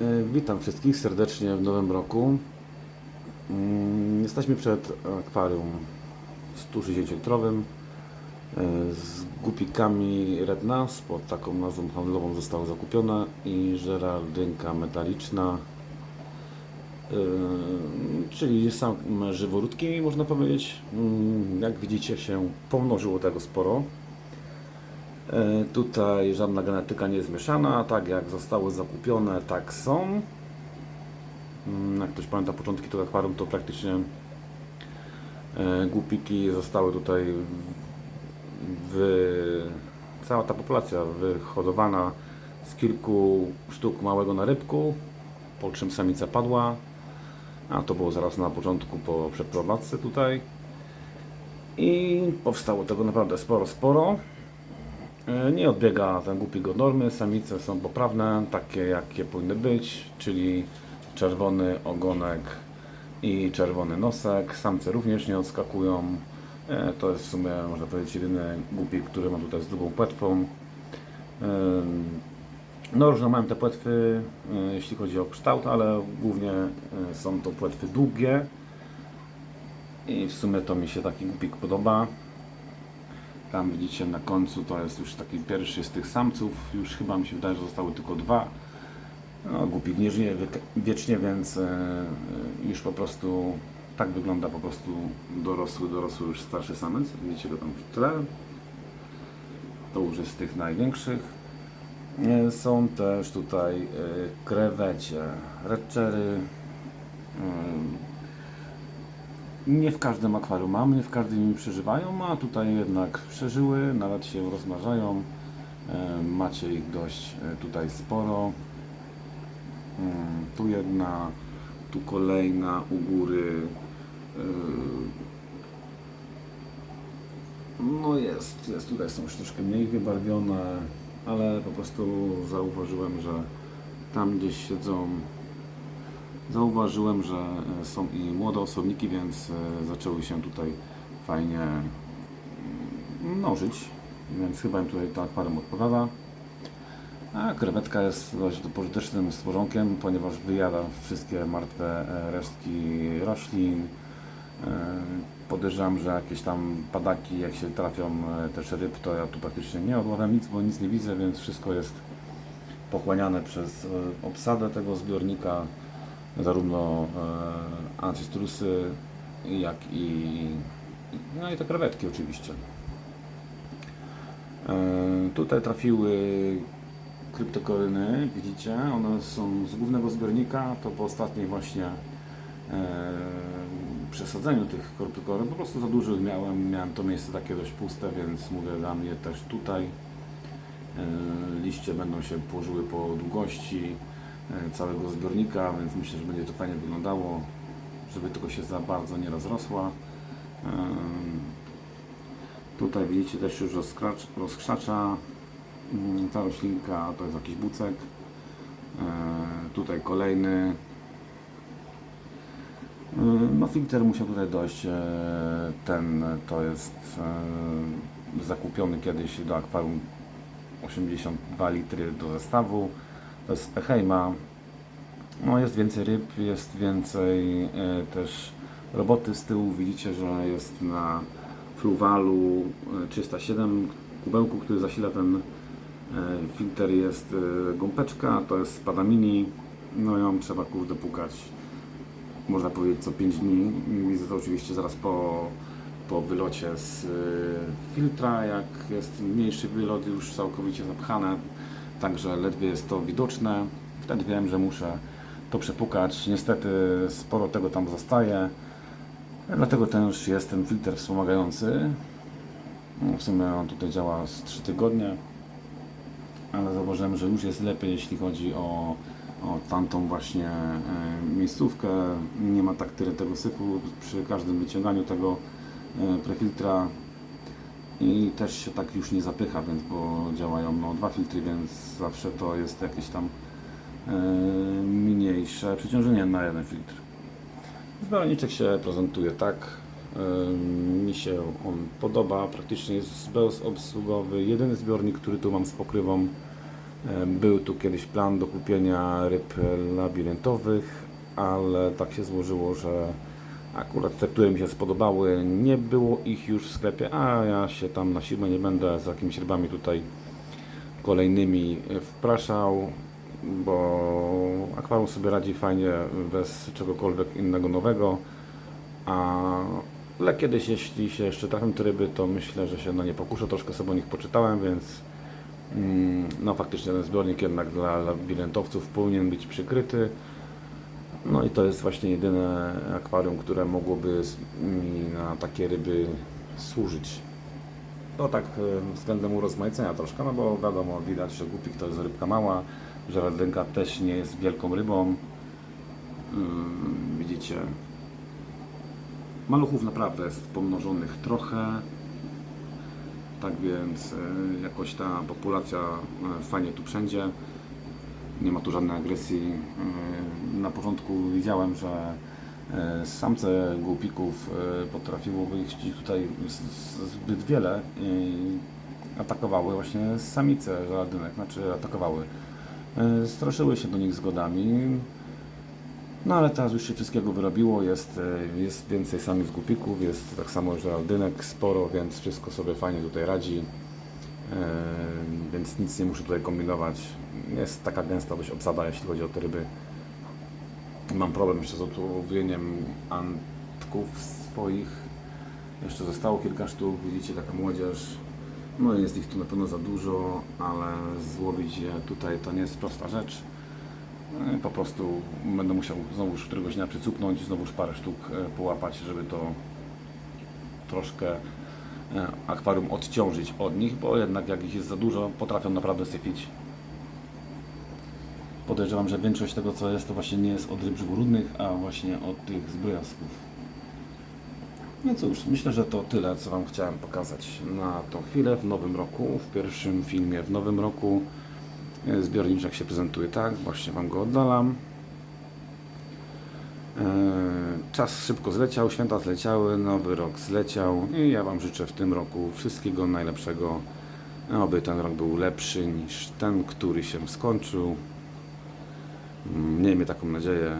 E, Witam wszystkich serdecznie w nowym roku. Mm, Jesteśmy przed akwarium 160-litrowym e, z gupikami Red Nas, pod taką nazwą handlową zostały zakupione i żeraldynka metaliczna, e, czyli same żyworódki można powiedzieć. Mm, Jak widzicie się pomnożyło tego sporo. E, Tutaj żadna genetyka nie jest mieszana, tak jak zostały zakupione, tak są. Mm, Jak ktoś pamięta początki tego akwarium, to praktycznie e, głupiki zostały tutaj wy... cała ta populacja wyhodowana z kilku sztuk małego narybku, po czym samica padła, a to było zaraz na początku po przeprowadzce tutaj i powstało tego naprawdę sporo, sporo. E, Nie odbiega ten głupik od normy. Samice są poprawne, takie jakie powinny być, czyli czerwony ogonek i czerwony nosek. Samce również nie odskakują. E, To jest w sumie, można powiedzieć, jedyny głupik, który ma tutaj z drugą płetwą. Em, No, różne mają te płetwy, e, jeśli chodzi o kształt, ale głównie e, są to płetwy długie. I w sumie to mi się taki głupik podoba. Tam widzicie na końcu to jest już taki pierwszy z tych samców. Już chyba mi się wydaje, że zostały tylko dwa. No, głupik nie wiecznie, więc e, e, już po prostu tak wygląda po prostu dorosły, dorosły już starszy samiec. Widzicie go tam w tle. To już jest z tych największych. E, Są też tutaj krewecie, redczery. Nie w każdym akwarium mam, nie w każdym przeżywają, a tutaj jednak przeżyły, nawet się rozmnażają. E, Macie ich dość e, tutaj sporo. Mm, Tu jedna, tu kolejna u góry. E, No jest, jest tutaj są już troszkę mniej wybarwione, ale po prostu zauważyłem, że tam gdzieś siedzą Zauważyłem, że e, są i młode osobniki, więc e, zaczęły się tutaj fajnie mm, mnożyć, więc chyba im tutaj to akwarium odpowiada. A krewetka jest dość pożytecznym stworzonkiem, ponieważ wyjada wszystkie martwe e, resztki roślin. Podejrzewam, że jakieś tam padaki, jak się trafią też ryb, to ja tu praktycznie nie odławiam nic, bo nic nie widzę, więc wszystko jest pochłaniane przez obsadę tego zbiornika, zarówno e, ancystrusy, jak i no i te krewetki oczywiście. E, tutaj trafiły kryptokoryny, widzicie, one są z głównego zbiornika, to po ostatniej właśnie e, przesadzeniu tych kryptokoryn, po prostu za dużo ich miałem, miałem to miejsce takie dość puste, więc mówię dla mnie też tutaj E, Liście będą się położyły po długości całego zbiornika, więc myślę, że będzie to fajnie wyglądało, żeby tylko się za bardzo nie rozrosła. E, Tutaj widzicie też już rozkracz, rozkrzacza mm, ta roślinka, to jest jakiś bucek. E, Tutaj kolejny. E, No filtr musiał tutaj dojść. e, Ten to jest e, zakupiony kiedyś do akwarium 82 litry do zestawu. Jest Eheima. No jest więcej ryb, jest więcej e, też roboty z tyłu. Widzicie, że jest na Fluvalu e, 307 kubełku, który zasila ten e, filtr jest e, gąbeczka, to jest Spadamini. No ją trzeba kurde pukać można powiedzieć co 5 dni. Widzę to oczywiście zaraz po, po wylocie z filtra, jak jest mniejszy wylot już całkowicie zapchane, także ledwie jest to widoczne. Wtedy wiem, że muszę to przepukać. Niestety sporo tego tam zostaje, dlatego też jest ten filtr wspomagający. W sumie on tutaj działa z 3 tygodnie, ale zauważyłem, że już jest lepiej, jeśli chodzi o, o tamtą właśnie e, miejscówkę. Nie ma tak tyle tego syfu przy każdym wyciąganiu tego e, prefiltra i też się tak już nie zapycha, więc bo działają no, dwa filtry, więc zawsze to jest jakieś tam e, mniejsze przeciążenie na jeden filtr. Zbiorniczek się prezentuje tak. Ym, Mi się on podoba. Praktycznie jest bezobsługowy. Jedyny zbiornik, który tu mam z pokrywą, E, Był tu kiedyś plan do kupienia ryb labiryntowych, ale tak się złożyło, że akurat te, które mi się spodobały, nie było ich już w sklepie, a ja się tam na siłę nie będę z jakimiś rybami tutaj kolejnymi wpraszał, bo akwarium sobie radzi fajnie bez czegokolwiek innego nowego, a ale kiedyś jeśli się jeszcze trafią te ryby, to myślę, że się na nie pokuszę, troszkę sobie o nich poczytałem, więc mm, no faktycznie ten zbiornik jednak dla labiryntowców powinien być przykryty. No i to jest właśnie jedyne akwarium, które mogłoby mi na takie ryby służyć. To tak e, względem urozmaicenia troszkę, no bo wiadomo, widać, że głupik to jest rybka mała, że radynka też nie jest wielką rybą. Ym, Widzicie, maluchów naprawdę jest pomnożonych trochę. Tak więc e, jakoś ta populacja e, fajnie tu wszędzie. Nie ma tu żadnej agresji. E, Na początku widziałem, że e, samce głupików e, potrafiłoby ich tutaj zbyt wiele i atakowały właśnie samice żeladynek, znaczy atakowały. Straszyły się do nich zgodami. No ale teraz już się wszystkiego wyrobiło, jest, jest więcej samych głupików, jest tak samo żeldynek sporo, więc wszystko sobie fajnie tutaj radzi. Więc nic nie muszę tutaj kombinować. Jest taka gęsta dość obsada, jeśli chodzi o te ryby. Mam problem jeszcze z odłowieniem antków swoich. Jeszcze zostało kilka sztuk, widzicie taka młodzież. No jest ich tu na pewno za dużo, ale złowić je tutaj to nie jest prosta rzecz. No Po prostu będę musiał znowu któregoś dnia przycupnąć, znowu parę sztuk e, połapać, żeby to troszkę akwarium odciążyć od nich, bo jednak jak ich jest za dużo, potrafią naprawdę sypić. Podejrzewam, że większość tego co jest, to właśnie nie jest od ryb żyworódnych, a właśnie od tych zbrojasków. No cóż, myślę, że to tyle, co Wam chciałem pokazać na tą chwilę w nowym roku, w pierwszym filmie w nowym roku. E, Zbiorniczek się prezentuje tak, właśnie Wam go oddalam. E, Czas szybko zleciał, święta zleciały, nowy rok zleciał i ja Wam życzę w tym roku wszystkiego najlepszego, aby ten rok był lepszy niż ten, który się skończył. Mm, Miejmy taką nadzieję.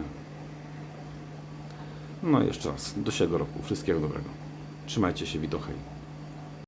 No i jeszcze raz, do siego roku, wszystkiego dobrego. Trzymajcie się, widochej.